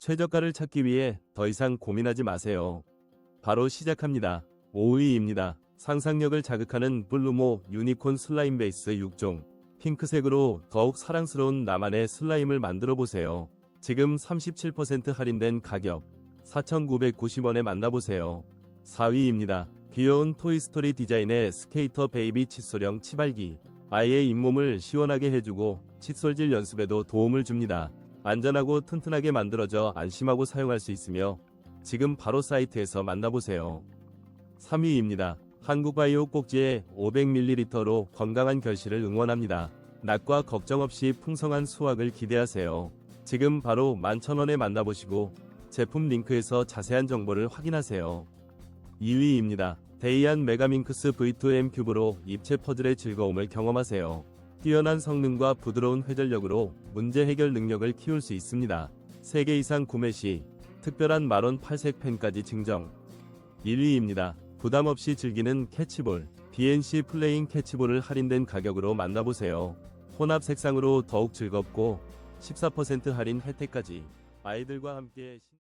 최저가를 찾기 위해 더 이상 고민하지 마세요. 바로 시작합니다. 5위입니다. 상상력을 자극하는 블루모 유니콘 슬라임 베이스 6종. 핑크색으로 더욱 사랑스러운 나만의 슬라임을 만들어 보세요. 지금 37% 할인된 가격 4,990원에 만나보세요. 4위입니다. 귀여운 토이스토리 디자인의 스케이터 베이비 칫솔형 치발기. 아이의 잇몸을 시원하게 해주고 칫솔질 연습에도 도움을 줍니다. 안전하고 튼튼하게 만들어져 안심하고 사용할 수 있으며 지금 바로 사이트에서 만나보세요. 3위입니다. 한국바이오 꼭지의 500ml로 건강한 결실을 응원합니다. 낮과 걱정 없이 풍성한 수확을 기대하세요. 지금 바로 11,000원에 만나보시고 제품 링크에서 자세한 정보를 확인하세요. 2위입니다. 데이안 메가밍크스 V2M 큐브로 입체 퍼즐의 즐거움을 경험하세요. 뛰어난 성능과 부드러운 회전력으로 문제 해결 능력을 키울 수 있습니다. 3개 이상 구매 시 특별한 마론 8색 펜까지 증정. 1위입니다. 부담 없이 즐기는 캐치볼. BNC 플레잉 캐치볼을 할인된 가격으로 만나보세요. 혼합 색상으로 더욱 즐겁고 14% 할인 혜택까지 아이들과 함께 신-